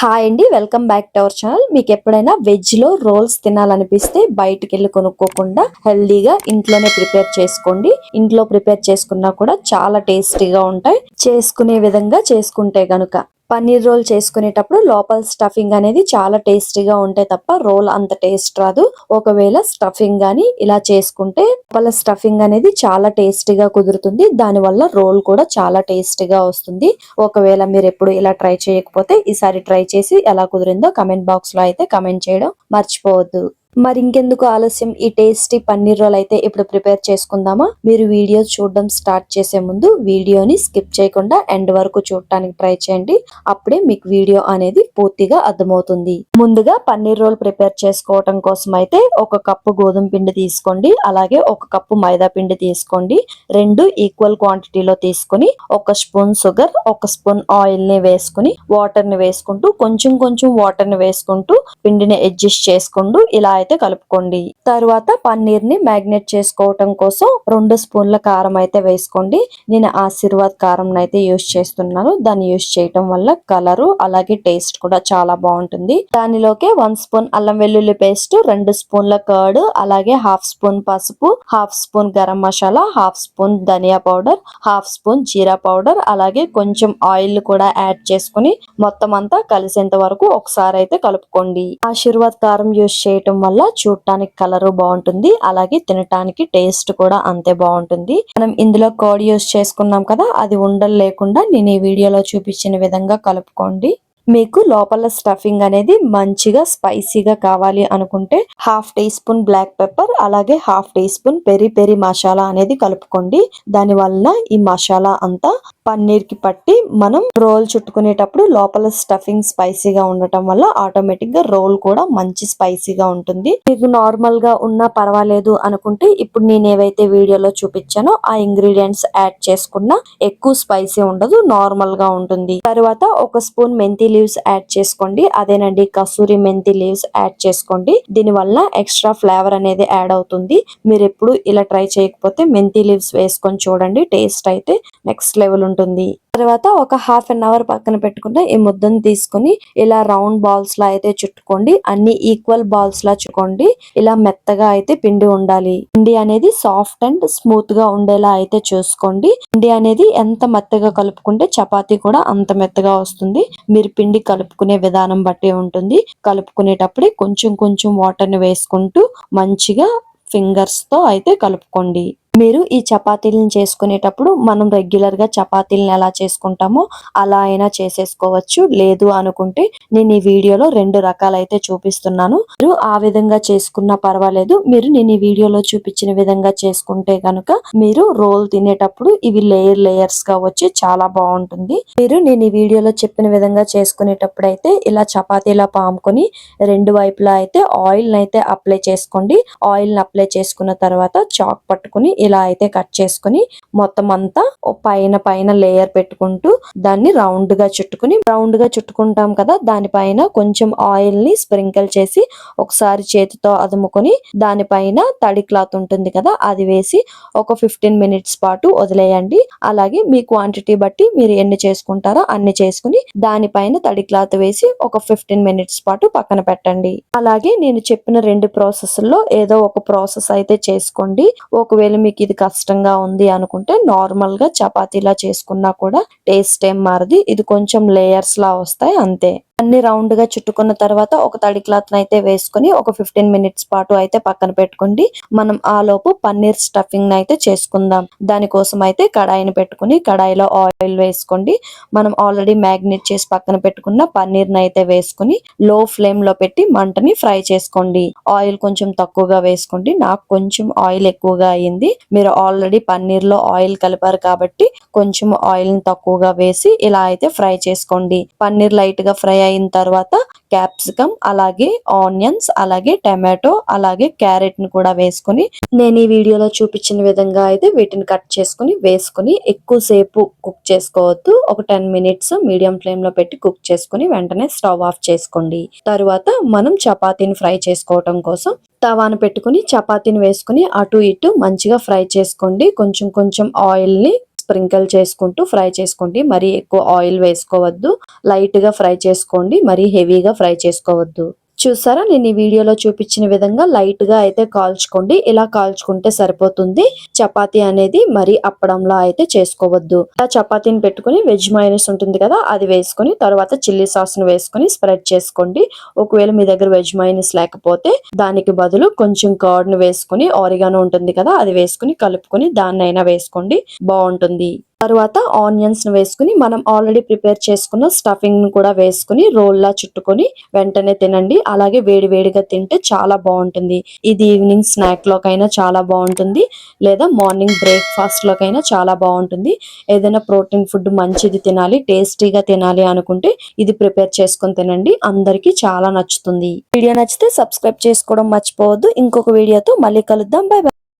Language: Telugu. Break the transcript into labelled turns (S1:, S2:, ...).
S1: హాయ్ అండి welcome back to our channel మీకు ఎప్పుడైనా వెజ్లో రోల్స్ తినాలనిపిస్తే బయటకు వెళ్ళి కొనుక్కోకుండా హెల్దీగా ఇంట్లోనే ప్రిపేర్ చేసుకోండి. ఇంట్లో ప్రిపేర్ చేసుకున్నా కూడా చాలా టేస్టీగా ఉంటాయి. చేసుకునే విధంగా చేసుకుంటే గనుక. పన్నీర్ రోల్ చేసుకునేటప్పుడు లోపల స్టఫింగ్ అనేది చాలా టేస్టీగా ఉంటాయి తప్ప రోల్ అంత టేస్ట్ రాదు. ఒకవేళ స్టఫింగ్ కానీ ఇలా చేసుకుంటే లోపల స్టఫింగ్ అనేది చాలా టేస్టీగా కుదురుతుంది. దాని వల్ల రోల్ కూడా చాలా టేస్టీగా వస్తుంది. ఒకవేళ మీరు ఎప్పుడు ఇలా ట్రై చేయకపోతే ఈసారి ట్రై చేసి ఎలా కుదిరిందో కమెంట్ బాక్స్లో అయితే కమెంట్ చేయడం మర్చిపోవద్దు. మరి ఇంకెందుకు ఆలస్యం? ఈ టేస్టీ పన్నీర్ రోల్ అయితే ఇప్పుడు ప్రిపేర్ చేసుకుందామా? మీరు వీడియో చూడడం స్టార్ట్ చేసే ముందు వీడియోని స్కిప్ చేయకుండా ఎండ్ వరకు చూడటానికి ట్రై చేయండి. అప్పుడే మీకు వీడియో అనేది పూర్తిగా అర్థమవుతుంది. ముందుగా పన్నీర్ రోల్ ప్రిపేర్ చేసుకోవటం కోసం అయితే ఒక కప్పు గోధుమ పిండి తీసుకోండి. అలాగే ఒక కప్పు మైదా పిండి తీసుకోండి. రెండు ఈక్వల్ క్వాంటిటీలో తీసుకొని ఒక స్పూన్ షుగర్ ఒక స్పూన్ ఆయిల్ని వేసుకుని వాటర్ని వేసుకుంటూ కొంచెం కొంచెం వాటర్ని వేసుకుంటూ పిండిని అడ్జస్ట్ చేసుకుంటూ ఇలా అయితే కలుపుకోండి. తర్వాత పన్నీర్ని మ్యాగ్నేట్ చేసుకోవటం కోసం రెండు స్పూన్ల కారం అయితే వేసుకోండి. నేను ఆశీర్వాద్ కారం అయితే యూస్ చేస్తున్నాను. దాన్ని యూస్ చేయటం వల్ల కలరు అలాగే టేస్ట్ కూడా చాలా బాగుంటుంది. దానిలోకి వన్ స్పూన్ అల్లం వెల్లుల్లి పేస్ట్ రెండు స్పూన్ల కర్డ్ అలాగే హాఫ్ స్పూన్ పసుపు half spoon garam masala half spoon ధనియా పౌడర్ హాఫ్ స్పూన్ జీరా పౌడర్ అలాగే కొంచెం ఆయిల్ కూడా యాడ్ చేసుకుని మొత్తం అంతా కలిసేంత వరకు ఒకసారి అయితే కలుపుకోండి. ఆశీర్వాద్ కారం యూస్ చేయటం వల్ల చూడటానికి కలర్ బాగుంటుంది. అలాగే తినటానికి టేస్ట్ కూడా అంతే బాగుంటుంది. మనం ఇందులో కర్డ్ యూస్ చేసుకున్నాం కదా అది ఉండలు లేకుండా నేను ఈ వీడియోలో చూపించిన విధంగా కలుపుకోండి. మీకు లోపల స్టఫింగ్ అనేది మంచిగా స్పైసీగా కావాలి అనుకుంటే half tea spoon black pepper అలాగే half teaspoon peri peri masala అనేది కలుపుకోండి. దాని వలన ఈ మసాలా అంతా పన్నీర్కి పట్టి మనం రోల్ చుట్టుకునేటప్పుడు లోపల స్టఫింగ్ స్పైసీగా ఉండటం వల్ల ఆటోమేటిక్గా రోల్ కూడా మంచి స్పైసీగా ఉంటుంది. మీకు నార్మల్గా ఉన్నా పర్వాలేదు అనుకుంటే ఇప్పుడు నేను ఏవైతే వీడియోలో చూపించానో ఆ ఇంగ్రీడియంట్స్ యాడ్ చేసుకున్నా ఎక్కువ స్పైసీ ఉండదు నార్మల్గా ఉంటుంది. తర్వాత ఒక స్పూన్ మెంతి లీవ్స్ యాడ్ చేసుకోండి. అదేనండి కసూరి మెంతి లీవ్స్ యాడ్ చేసుకోండి. దీని వల్ల ఎక్స్ట్రా ఫ్లేవర్ అనేది యాడ్ అవుతుంది. మీరు ఎప్పుడు ఇలా ట్రై చేయకపోతే మెంతి లీవ్స్ వేసుకొని చూడండి టేస్ట్ అయితే నెక్స్ట్ లెవెల్ ఉంటుంది. తర్వాత ఒక హాఫ్ అన్ అవర్ పక్కన పెట్టుకుంటే ఈ ముద్దను తీసుకుని ఇలా రౌండ్ బాల్స్ లా అయితే చుట్టుకోండి. అన్ని ఈక్వల్ బాల్స్ లా చుట్టుకోండి. ఇలా మెత్తగా అయితే పిండి ఉండాలి. పిండి అనేది సాఫ్ట్ అండ్ స్మూత్గా ఉండేలా అయితే చూసుకోండి. పిండి అనేది ఎంత మెత్తగా కలుపుకుంటే చపాతీ కూడా అంత మెత్తగా వస్తుంది. మీరు పిండి కలుపుకునే విధానం బట్టి ఉంటుంది. కలుపుకునేటప్పుడే కొంచెం కొంచెం వాటర్ని వేసుకుంటూ మంచిగా ఫింగర్స్తో అయితే కలుపుకోండి. మీరు ఈ చపాతీలను చేసుకునేటప్పుడు మనం రెగ్యులర్గా చపాతీలను ఎలా చేసుకుంటామో అలా అయినా చేసేసుకోవచ్చు. లేదు అనుకుంటే నేను ఈ వీడియోలో రెండు రకాలైతే చూపిస్తున్నాను. మీరు ఆ విధంగా చేసుకున్నా పర్వాలేదు. మీరు నేను ఈ వీడియోలో చూపించిన విధంగా చేసుకుంటే కనుక మీరు రోల్ తినేటప్పుడు ఇవి లేయర్ లేయర్స్గా వచ్చి చాలా బాగుంటుంది. మీరు నేను ఈ వీడియోలో చెప్పిన విధంగా చేసుకునేటప్పుడు అయితే ఇలా చపాతీలా పాముకొని రెండు వైపులా అయితే ఆయిల్ అయితే అప్లై చేసుకోండి. ఆయిల్ అప్లై చేసుకున్న తర్వాత చాక్ పట్టుకుని ఇలా అయితే కట్ చేసుకుని మొత్తం అంతా పైన పైన లేయర్ పెట్టుకుంటూ దాన్ని రౌండ్గా చుట్టుకుని రౌండ్గా చుట్టుకుంటాం కదా దానిపైన కొంచెం ఆయిల్ని స్ప్రింకిల్ చేసి ఒకసారి చేతితో అదుముకొని దానిపైన తడి క్లాత్ ఉంటుంది కదా అది వేసి ఒక ఫిఫ్టీన్ మినిట్స్ పాటు వదిలేయండి. అలాగే మీ క్వాంటిటీ బట్టి మీరు ఎన్ని చేసుకుంటారో అన్ని చేసుకుని దానిపైన తడి క్లాత్ వేసి ఒక ఫిఫ్టీన్ మినిట్స్ పాటు పక్కన పెట్టండి. అలాగే నేను చెప్పిన రెండు ప్రాసెస్లో ఏదో ఒక ప్రాసెస్ అయితే చేసుకోండి. ఒకవేళ మీకు ఇది కష్టంగా ఉంది అనుకుంటే నార్మల్గా చపాతీలా చేసుకున్నా కూడా టేస్ట్ ఏం మారది. ఇది కొంచెం లేయర్స్ లా వస్తాయి అంతే. అన్ని రౌండ్గా చుట్టుకున్న తర్వాత ఒక తడి క్లాత్ అయితే వేసుకుని ఒక ఫిఫ్టీన్ మినిట్స్ పాటు అయితే పక్కన పెట్టుకోండి. మనం ఆ లోపు పన్నీర్ స్టఫింగ్ అయితే చేసుకుందాం. దానికోసం అయితే కడాయిని పెట్టుకుని కడాయిలో ఆయిల్ వేసుకోండి. మనం ఆల్రెడీ మ్యాగ్నేట్ చేసి పక్కన పెట్టుకున్న పన్నీర్ అయితే వేసుకుని లో ఫ్లేమ్లో పెట్టి మంటని ఫ్రై చేసుకోండి. ఆయిల్ కొంచెం తక్కువగా వేసుకోండి. నాకు కొంచెం ఆయిల్ ఎక్కువగా అయింది మీరు ఆల్రెడీ పన్నీర్లో ఆయిల్ కలిపారు కాబట్టి కొంచెం ఆయిల్ని తక్కువగా వేసి ఇలా అయితే ఫ్రై చేసుకోండి. పన్నీర్ లైట్గా ఫ్రై అయిన తర్వాత క్యాప్సికమ్ అలాగే ఆనియన్స్ అలాగే టమాటో అలాగే క్యారెట్ని కూడా వేసుకుని నేను ఈ వీడియోలో చూపించిన విధంగా అయితే వీటిని కట్ చేసుకుని వేసుకుని ఎక్కువసేపు కుక్ చేసుకోవద్దు. ఒక టెన్ మినిట్స్ మీడియం ఫ్లేమ్లో పెట్టి కుక్ చేసుకుని వెంటనే స్టవ్ ఆఫ్ చేసుకోండి. తర్వాత మనం చపాతీని ఫ్రై చేసుకోవటం కోసం తవాను పెట్టుకుని చపాతీని వేసుకుని అటు ఇటు మంచిగా ఫ్రై చేసుకోండి. కొంచెం కొంచెం ఆయిల్ని స్ప్రింకిల్ చేసుకుంటూ ఫ్రై చేసుకోండి. మరీ ఎక్కువ ఆయిల్ వేసుకోవద్దు. లైట్గా ఫ్రై చేసుకోండి. మరీ హెవీగా ఫ్రై చేసుకోవద్దు. చూసారా? నేను ఈ వీడియోలో చూపించిన విధంగా లైట్గా అయితే కాల్చుకోండి. ఇలా కాల్చుకుంటే సరిపోతుంది. చపాతీ అనేది మరి అప్పడంలా అయితే చేసుకోవద్దు. ఆ చపాతీని పెట్టుకుని వెజ్ మైనస్ ఉంటుంది కదా అది వేసుకొని తర్వాత చిల్లీ సాస్ను వేసుకొని స్ప్రెడ్ చేసుకోండి. ఒకవేళ మీ దగ్గర వెజ్ మైనస్ లేకపోతే దానికి బదులు కొంచెం కర్డ్ను వేసుకొని ఆరిగానో ఉంటుంది కదా అది వేసుకుని కలుపుకొని దాన్నైనా వేసుకోండి. బాగుంటుంది తర్వాత ఆనియన్స్ను వేసుకుని మనం ఆల్రెడీ ప్రిపేర్ చేసుకున్న స్టఫింగ్ను కూడా వేసుకుని రోల్ లా చుట్టుకొని వెంటనే తినండి. అలాగే వేడి వేడిగా తింటే చాలా బాగుంటుంది. ఇది ఈవినింగ్ స్నాక్ లోకైనా చాలా బాగుంటుంది. లేదా మార్నింగ్ బ్రేక్ఫాస్ట్ లోకైనా చాలా బాగుంటుంది. ఏదైనా ప్రోటీన్ ఫుడ్ మంచిది తినాలి టేస్టీగా తినాలి అనుకుంటే ఇది ప్రిపేర్ చేసుకొని తినండి. అందరికీ చాలా నచ్చుతుంది. వీడియో నచ్చితే సబ్స్క్రైబ్ చేసుకోవడం మర్చిపోవద్దు. ఇంకొక వీడియోతో మళ్ళీ కలుద్దాం. Bye bye.